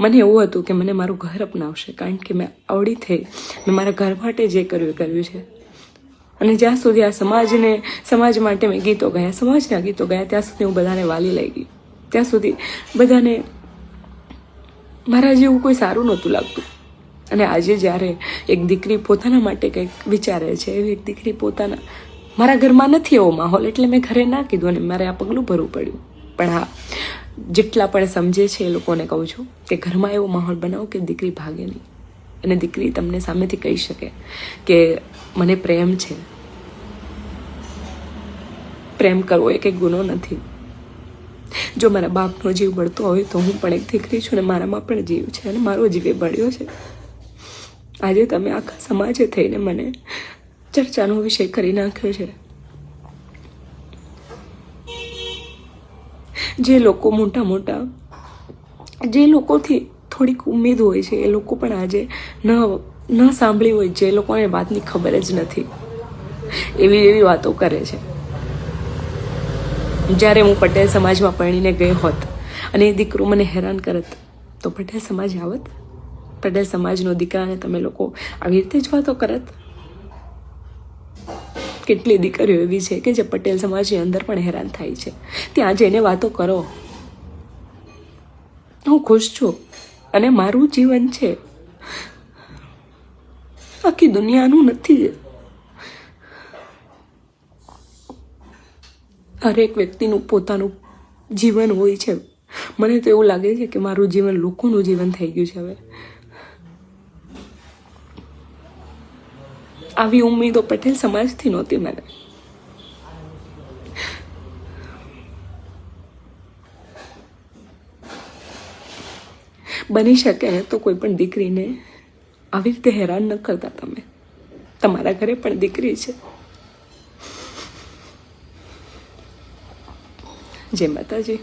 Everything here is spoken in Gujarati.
મને એવું હતું કે મને મારું ઘર અપનાવશે, કારણ કે મેં આવડી થઈ. મેં મારા ઘર માટે જે કર્યું કર્યું છે. અને જ્યાં સુધી આ સમાજને, સમાજ માટે મેં ગીતો ગાયા, સમાજના ગીતો ગાયા, ત્યાં સુધી હું બધાને વાલી લઈ ગઈ. ત્યાં સુધી બધાને મારા જેવું કોઈ સારું નહોતું લાગતું. અને આજે જ્યારે એક દીકરી પોતાના માટે કંઈક વિચારે છે, એવી એક દીકરી પોતાના, મારા ઘરમાં નથી એવો માહોલ, એટલે મેં ઘરે ના કીધું અને મારે આ પગલું ભરવું પડ્યું. પણ હા જેટલા પણ સમજે છે એ લોકોને કહું છું કે ઘરમાં એવો માહોલ બનાવો કે દીકરી ભાગે નહીં. અને દીકરી તમને સામેથી કહી શકે કે મને પ્રેમ છે. પ્રેમ કરવો એ કંઈ ગુનો નથી. જો મારા બાપનો જીવ બળતો હોય તો હું પણ એક દીકરી છું અને મારામાં પણ જીવ છે અને મારો જીવ એ બળ્યો છે. આજે તમે આખા સમાજે થઈને મને ચર્ચાનો વિષય કરી નાખ્યો છે. જે લોકો મોટા મોટા, જે લોકોથી થોડીક ઉમેદ હોય છે, એ લોકો પણ આજે ન ન સાંભળી હોય, જે લોકોને વાતની ખબર જ નથી. એવી એવી વાતો કરે છે. જ્યારે હું પટેલ સમાજમાં પરણીને ગઈ હોત અને એ દીકરો મને હેરાન કરત, તો પટેલ સમાજ આવત? પટેલ સમાજનો દીકરાને તમે લોકો આવી રીતે જ વાતો કરત? કેટલી દીકરીઓ એવી છે કે જે પટેલ સમાજની અંદર પણ હેરાન થાય છે. ત્યાં જઈને વાતો કરો. હું ખુશ છું અને મારું જીવન છે. આખી દુનિયાનું નથી. હરેક વ્યક્તિનું પોતાનું જીવન હોય છે. મને તો એવું લાગે છે કે મારું જીવન લોકોનું જીવન થઈ ગયું છે હવે. આવી ઉમેદો પટેલ સમાજથી નહોતી મને. બની શકે તો કોઈ પણ દીકરીને આવી રીતે હેરાન ન કરતા તમે. તમારા ઘરે પણ દીકરી છે. જય માતાજી.